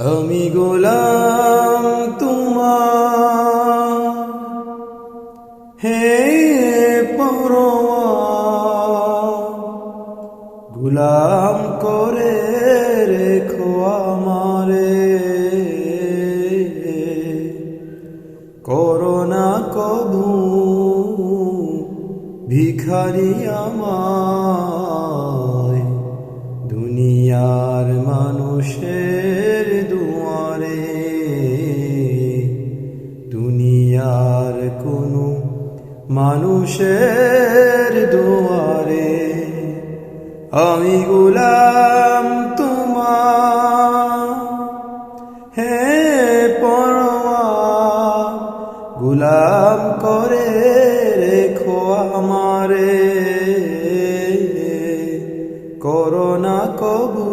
আমি গোলাম তোমার। হে গুলাম করে রেখো আমারে। করোনা কবু ভিখারি আমায়। দুনিয়ার মানুষের মানুষের দুয়ারে, আমি গুলাম তোমার। হে পরোয়া, গুলাম করে রেখো আমারে। করোনা কবু,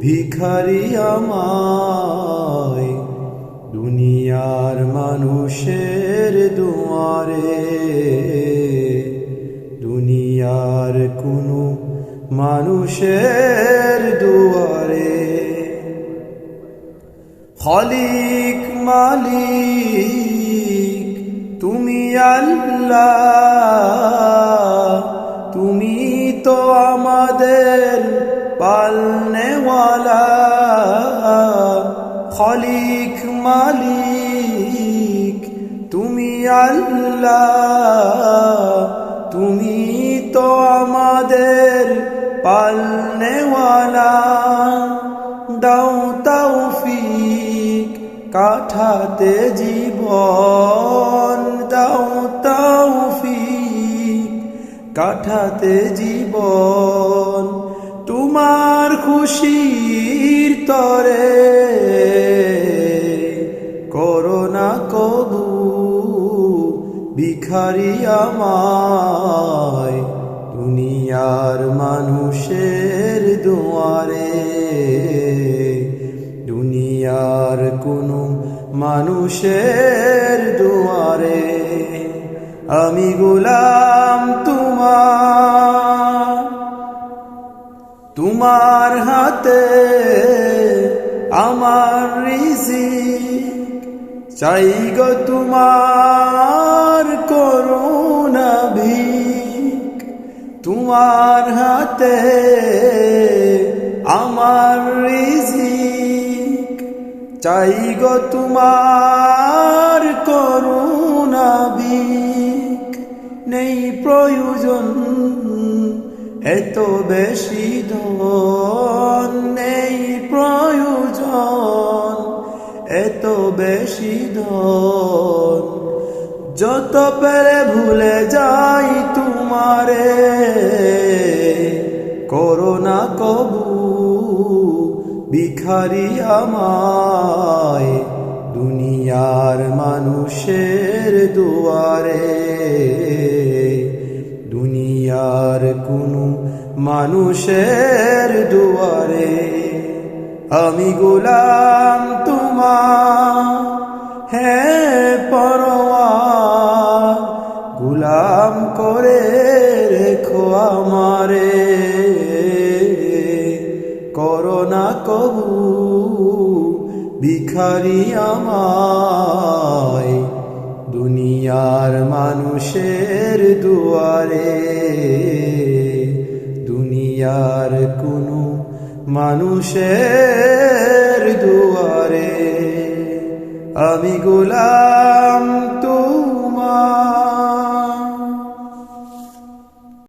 ভিখারি আমায় দুনিয়ার কোনো মানুষের দুয়ারে। খলিক মালিক, তুমি আল্লাহ, তুমি তো আমাদের পালনেওয়ালা। খলিক মালিক, তুমি আল্লাহ, তুমি তো আমাদের পালনেওয়ালা দাও তৌফিক কাঠাতে জীবন। দাও তৌফিক কাঠাতে জীবন। তোমার খুশির তরে করোনা কবু, ভিখারি আমায়। দুনিয়ার মানুষের দুয়ারে, দুনিয়ার কোনো মানুষের দুয়ারে, আমি গোলাম তোমার তোমার হাতে আমার রিজিক, চাই গো তোমার। তোমার হাতে আমার রিজিক। চাই গো তোমার করুণা ভিক নেই প্রয়োজন এত বেশি ধন। নেই প্রয়োজন এত বেশি ধন। যত পেরে ভুলে যাই তোমারে করোনা কবু, ভিখারি আমায়, দুনিয়ার মানুষের দুয়ারে। দুনিয়ার কোনো মানুষের দুয়ারে। আমি গোলাম তোমার হে পরোয়া। করে রেখো আমারে। করোনা কবু, ভিখারি আমায়। দুনিয়ার মানুষের দুয়ারে, দুনিয়ার কোনো মানুষের দুয়ারে। আমি গোলাম